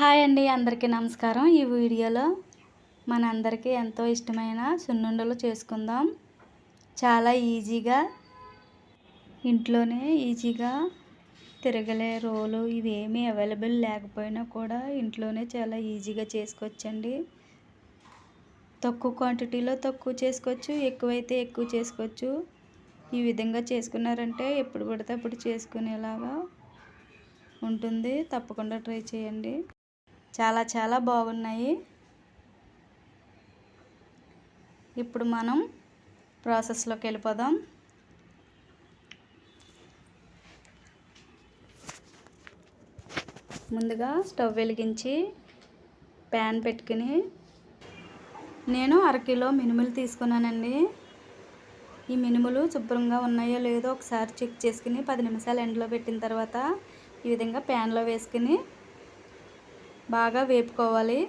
Hi అండి అందరికీ నమస్కారం. ఈ వీడియోలో మనందరికీ ఎంతో ఇష్టమైన సున్నుండలు చేసుకుందాం. చాలా ఈజీగా ఇంట్లోనే ఈజీగా తిరగలే రోలు ఇవేమీ అవైలబుల్ లేకపోయినా కూడా ఇంట్లోనే చాలా ఈజీగా చేసుకోవచ్చండి. తక్కువ క్వాంటిటీలో తక్కువ చేసుకోవచ్చు ఎక్కువైతే ఎక్కువ చేసుకోవచ్చు. ఈ విధంగా చేసుకున్నారంటే ఎప్పుడు పడితే అప్పుడు చేసుకునేలాగా ఉంటుంది. తప్పకుండా ట్రై చేయండి. చాలా చాలా బాగున్నాయి. ఇప్పుడు మనం ప్రాసెస్లోకి వెళ్ళిపోదాం. ముందుగా స్టవ్ వెలిగించి ప్యాన్ పెట్టుకుని నేను అరకిలో మినుములు తీసుకున్నానండి. ఈ మినుములు శుభ్రంగా ఉన్నాయో లేదో ఒకసారి చెక్ చేసుకుని పది నిమిషాలు ఎండలో పెట్టిన తర్వాత ఈ విధంగా ప్యాన్లో వేసుకుని బాగా వేపుకోవాలి.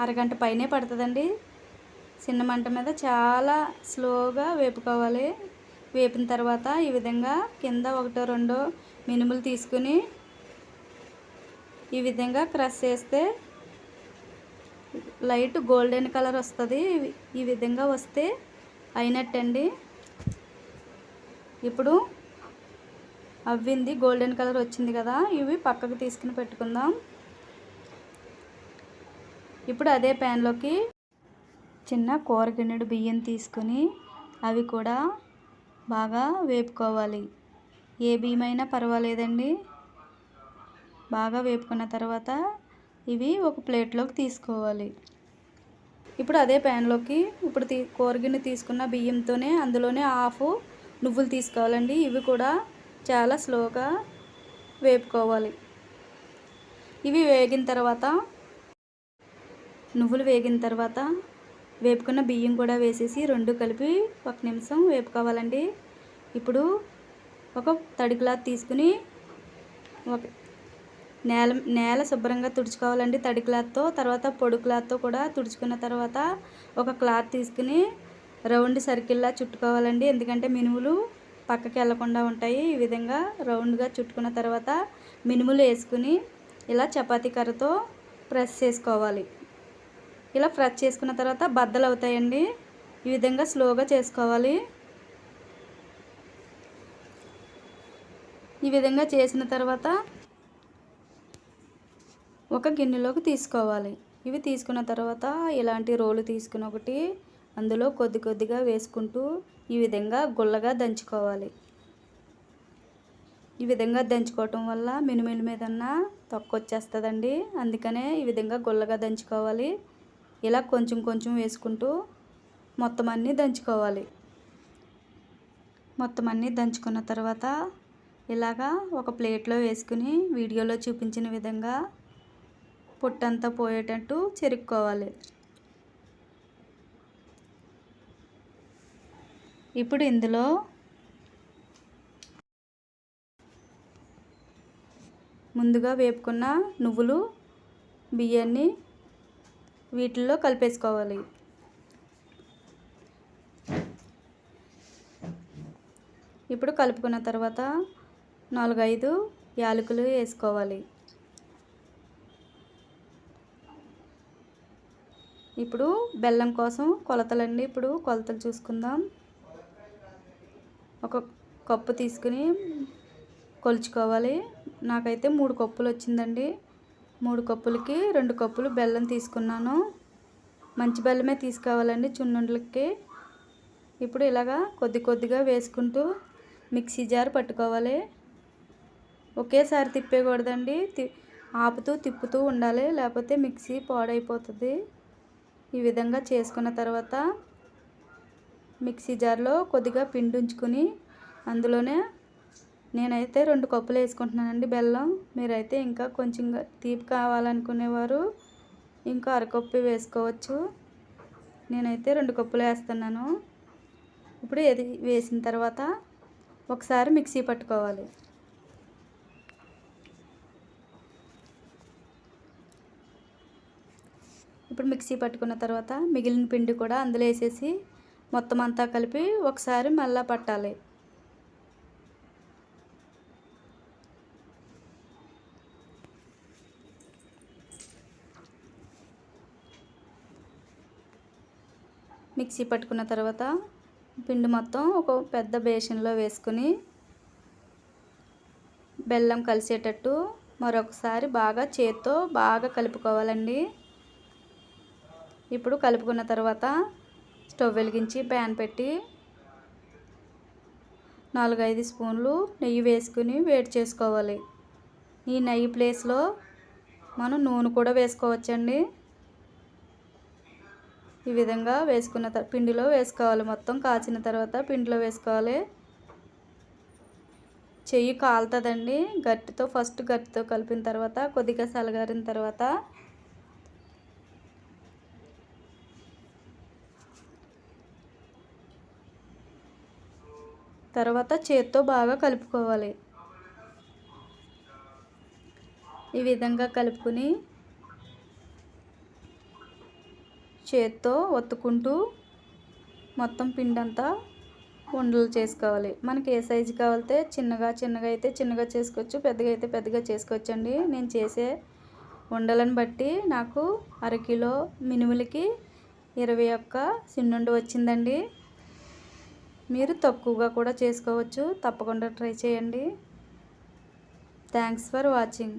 అరగంట పైనే పడుతుందండి. చిన్న మంట మీద చాలా స్లోగా వేపుకోవాలి. వేపిన తర్వాత ఈ విధంగా కింద ఒకటో రెండో మినుములు తీసుకుని ఈ విధంగా క్రష్ చేస్తే లైట్ గోల్డెన్ కలర్ వస్తుంది. ఈ విధంగా వస్తే అయినట్టండి. ఇప్పుడు అవ్వింది గోల్డెన్ కలర్ వచ్చింది కదా ఇవి పక్కకు తీసుకుని పెట్టుకుందాం. ఇప్పుడు అదే ప్యాన్లోకి చిన్న కూరగిన్నెడు బియ్యం తీసుకుని అవి కూడా బాగా వేపుకోవాలి. ఏ బియ్యం అయినా పర్వాలేదండి. బాగా వేపుకున్న తర్వాత ఇవి ఒక ప్లేట్లోకి తీసుకోవాలి. ఇప్పుడు అదే ప్యాన్లోకి ఇప్పుడు తీ కూరగిన్నె తీసుకున్న బియ్యంతోనే అందులోనే హాఫ్ నువ్వులు తీసుకోవాలండి. ఇవి కూడా చాలా స్లోగా వేపుకోవాలి. ఇవి వేగిన తర్వాత నువ్వులు వేగిన తర్వాత వేపుకున్న బియ్యం కూడా వేసేసి రెండు కలిపి ఒక నిమిషం వేపుకోవాలండి. ఇప్పుడు ఒక తడి క్లాత్ తీసుకుని ఒక నేల నేల శుభ్రంగా తుడుచుకోవాలండి తడి క్లాత్తో. తర్వాత పొడి క్లాత్తో కూడా తుడుచుకున్న తర్వాత ఒక క్లాత్ తీసుకుని రౌండ్ సర్కిల్లా చుట్టుకోవాలండి. ఎందుకంటే మినుములు పక్కకి వెళ్ళకుండా ఉంటాయి. ఈ విధంగా రౌండ్గా చుట్టుకున్న తర్వాత మినుములు వేసుకుని ఇలా చపాతీ కర్రతో ప్రెస్ చేసుకోవాలి. ఇలా ఫ్రై చేసుకున్న తర్వాత బద్దలు అవుతాయండి. ఈ విధంగా స్లోగా చేసుకోవాలి. ఈ విధంగా చేసిన తర్వాత ఒక గిన్నెలోకి తీసుకోవాలి. ఇవి తీసుకున్న తర్వాత ఇలాంటి రోలు తీసుకుని ఒకటి అందులో కొద్ది కొద్దిగా వేసుకుంటూ ఈ విధంగా గుల్లగా దంచుకోవాలి. ఈ విధంగా దంచుకోవటం వల్ల మినుమిల మీదన్నా తొక్క వచ్చేస్తుందండి. అందుకనే ఈ విధంగా గుల్లగా దంచుకోవాలి. ఇలా కొంచెం కొంచెం వేసుకుంటూ మొత్తం అన్నీ దంచుకోవాలి. మొత్తం అన్నీ దంచుకున్న తర్వాత ఇలాగా ఒక ప్లేట్లో వేసుకుని వీడియోలో చూపించిన విధంగా పుట్టంతా పోయేటట్టు చెరుక్కోవాలి. ఇప్పుడు ఇందులో ముందుగా వేపుకున్న నువ్వులు బియ్యాన్ని వీటిల్లో కలిపేసుకోవాలి. ఇప్పుడు కలుపుకున్న తర్వాత నాలుగైదు యాలకులు వేసుకోవాలి. ఇప్పుడు బెల్లం కోసం కొలతలండి ఇప్పుడు కొలతలు చూసుకుందాం. ఒక కప్పు తీసుకుని కొలుచుకోవాలి. నాకైతే మూడు కప్పులు వచ్చిందండి. మూడు కప్పులకి రెండు కప్పులు బెల్లం తీసుకున్నాను. మంచి బెల్లమే తీసుకోవాలండి చున్నుండలకి. ఇప్పుడు ఇలాగా కొద్ది కొద్దిగా వేసుకుంటూ మిక్సీ జార్ పట్టుకోవాలి. ఒకేసారి తిప్పేయకూడదండి. తి ఆపుతూ తిప్పుతూ ఉండాలి. లేకపోతే మిక్సీ పాడైపోతుంది. ఈ విధంగా చేసుకున్న తర్వాత మిక్సీ జార్లో కొద్దిగా పిండి ఉంచుకొని అందులోనే నేనైతే రెండు కప్పులు వేసుకుంటున్నానండి బెల్లం. మీరైతే ఇంకా కొంచెం తీపి కావాలనుకునేవారు ఇంకా అరకప్పు వేసుకోవచ్చు. నేనైతే రెండు కప్పులు వేస్తున్నాను. ఇప్పుడు ఇది వేసిన తర్వాత ఒకసారి మిక్సీ పట్టుకోవాలి. ఇప్పుడు మిక్సీ పట్టుకున్న తర్వాత మిగిలిన పిండి కూడా అందులో వేసేసి మొత్తం అంతా కలిపి ఒకసారి మళ్ళా పట్టాలి. మిక్సీ పట్టుకున్న తర్వాత పిండి మొత్తం ఒక పెద్ద బేషన్లో వేసుకుని బెల్లం కలిసేటట్టు మరొకసారి బాగా చేత్తో బాగా కలుపుకోవాలండి. ఇప్పుడు కలుపుకున్న తర్వాత స్టవ్ వెలిగించి ప్యాన్ పెట్టి నాలుగైదు స్పూన్లు నెయ్యి వేసుకుని వేడి చేసుకోవాలి. ఈ నెయ్యి ప్లేస్లో మనం నూనె కూడా వేసుకోవచ్చండి. ఈ విధంగా వేసుకున్న తర్వాత పిండిలో వేసుకోవాలి. మొత్తం కాచిన తర్వాత పిండిలో వేసుకోవాలి. చెయ్యి కాలుతుందండి. గట్టితో ఫస్ట్ గట్టితో కలిపిన తర్వాత కొద్దిగా సలగారిన తర్వాత తర్వాత చేత్తో బాగా కలుపుకోవాలి. ఈ విధంగా కలుపుకుని చేత్తో ఒత్తుకుంటూ మొత్తం పిండి అంతా ఉండలు చేసుకోవాలి. మనకి ఏ సైజు కావాలితే చిన్నగా చిన్నగా అయితే చిన్నగా చేసుకోవచ్చు పెద్దగా అయితే పెద్దగా చేసుకోవచ్చు అండి నేను చేసే ఉండలను బట్టి నాకు అరకిలో మినుములకి ఇరవై ఒక్క సిన్నుండి వచ్చిందండి. మీరు తక్కువగా కూడా చేసుకోవచ్చు. తప్పకుండా ట్రై చేయండి. Thanks for watching.